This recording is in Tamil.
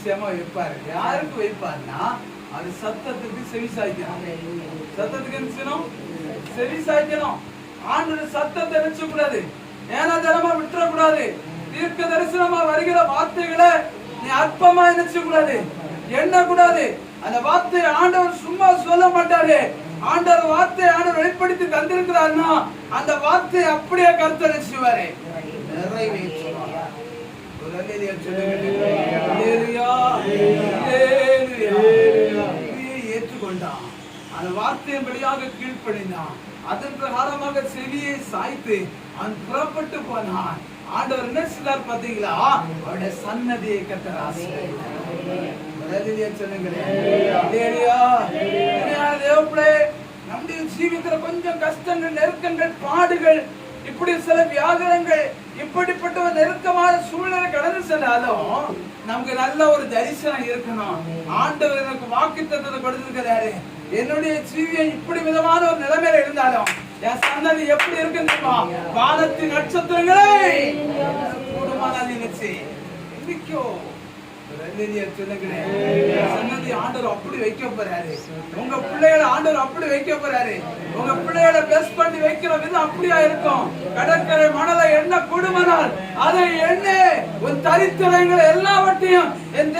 நிச்சயமா வைப்பாரு. யாருக்கு வைப்பாருன்னா அது சத்தத்துக்கு செவி சாய்க்கணும். சத்தத்துக்கு நிச்சயம் செவி சாய்க்கணும். ஆண்டவர் சத்தத்தை நினைச்ச கூடாது ஏனா தினமா விட்டுற கூடாது தீர்க்க தரிசனமா வருகிற வார்த்தைகளை நீ அற்பமா நினைச்ச கூடாது எண்ண கூடாது அந்த வார்த்தையை ஆண்டவர் சும்மா சொல்ல மாட்டாரு. ஆண்டவர் வார்த்தையை ஆண்டவர் வெளிப்படுத்தி தந்திருக்கிறாருன்னா அந்த வார்த்தையை அப்படியே கருத்து நினைச்சுவாரு. நிறைவேற்றுவார்? கொண்டான். அந்த வார்த்தையின்படியாக கீழ்ப்படிந்தான். அதன் பிரகாரமாக செவியை சாய்த்து அவன் புறப்பட்டு போனான். ஆண்டவர் என்ன செய்தார் பாத்தீங்களா அவருடைய சன்னதியை கத்தர் நம்முடைய ஜீவித்துல கொஞ்சம் கஷ்டங்கள் நெருக்கங்கள் பாடுகள் இப்படி சில வியாகரங்கள் இப்படிப்பட்ட ஒரு நெருக்கமான சூழ்நிலை கடந்து சென்றாலும் நமக்கு நல்ல ஒரு தரிசனம் இருக்கணும். ஆண்டவர் எனக்கு வாக்கு தத்தத்தை கொடுத்திருக்கிறாரு. என்னுடைய ஜீவியம் இப்படி விதமான ஒரு நிலைமையில இருந்தாலும் என் சன்னதி எப்படி இருக்கு தெரியுமா? வானத்தின் நட்சத்திரங்களை! கூடுமானால் நினைச்சு? இன்னைக்கோ ஆண்டவர் அப்படி வைக்க போறாரு. உங்க பிள்ளைகளை ஆண்டவர் அப்படி வைக்க போறாரு. உங்க பிள்ளைகளை பெஸ்ட் வைக்கிற விதம் அப்படியா இருக்கும்? கடற்கரை மணலை என்ன கொடுமனால் அதை எண்ணே உன் தரித்திரங்கள் எல்லாவற்றையும்